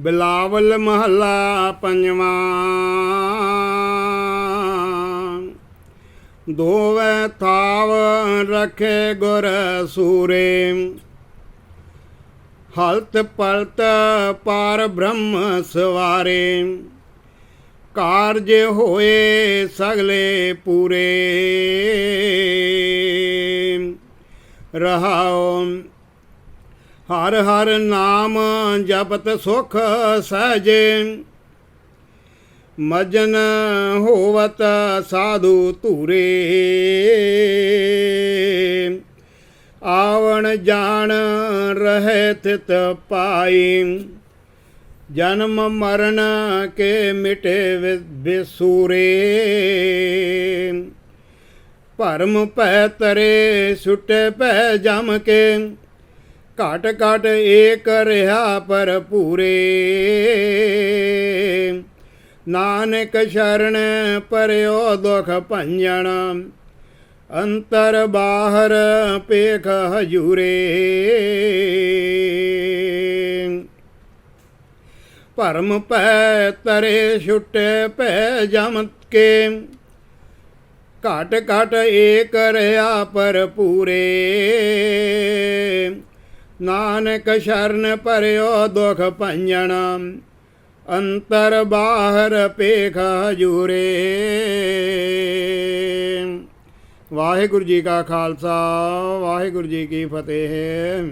ਬਿਲਾਵਲ ਮਹੱਲਾ ਪੰਜਵਾਂ। ਦੋਵੇਂ ਥਾਵ ਰਖੇ ਗੁਰ ਸੂਰੇ। ਹਲਤ ਪਲਤ ਪਾਰ ਬ੍ਰਹਮ ਸਵਾਰੇ। ਕਾਰਜ ਹੋਏ ਸਗਲੇ ਪੂਰੇ। ਰਹਾਉ ਹਰ ਹਰ ਨਾਮ ਜਪਤ ਸੁਖ ਸਹਜੇ। ਮਜਨ ਹੋਵਤ ਸਾਧੂ ਧੂਰੇ। ਆਵਣ ਜਾਣ ਰਹੇ ਤਿਤ ਪਾਈ। ਜਨਮ ਮਰਨ ਕੇ ਮਿਟੇ ਵਿ- ਬਿਸੂਰੇ। ਭਰਮ ਪੈ ਤਰੇ ਸੁਟੇ ਪੈ ਜਮ ਕੇ। ਘਟ ਘਟ ਏਕ ਰਹਾ ਪਰ ਪੂਰੇ ਨਾਨਕ ਸ਼ਰਨ ਪਰਿਓ ਦੁਖ ਭੰਜਣ, ਅੰਤਰ ਬਾਹਰ ਪੇਖ ਹਜੂਰੇ। ਭਰਮ ਪੈ ਤਰੇ ਛੁਟੇ ਪੈ ਜਮ ਕੇ, ਘਟ ਘਟ ਏਕ ਰਹਾ ਪਰ ਪੂਰੇ ਨਾਨਕ ਸ਼ਰਨ ਭਰਿਓ ਦੁਖ ਭੰਜਣ, ਅੰਤਰ ਬਾਹਰ ਪੇਖ ਹਜੂਰੇ। ਵਾਹਿਗੁਰੂ ਜੀ ਕਾ ਖਾਲਸਾ, ਵਾਹਿਗੁਰੂ ਜੀ ਕੀ ਫਤਿਹ।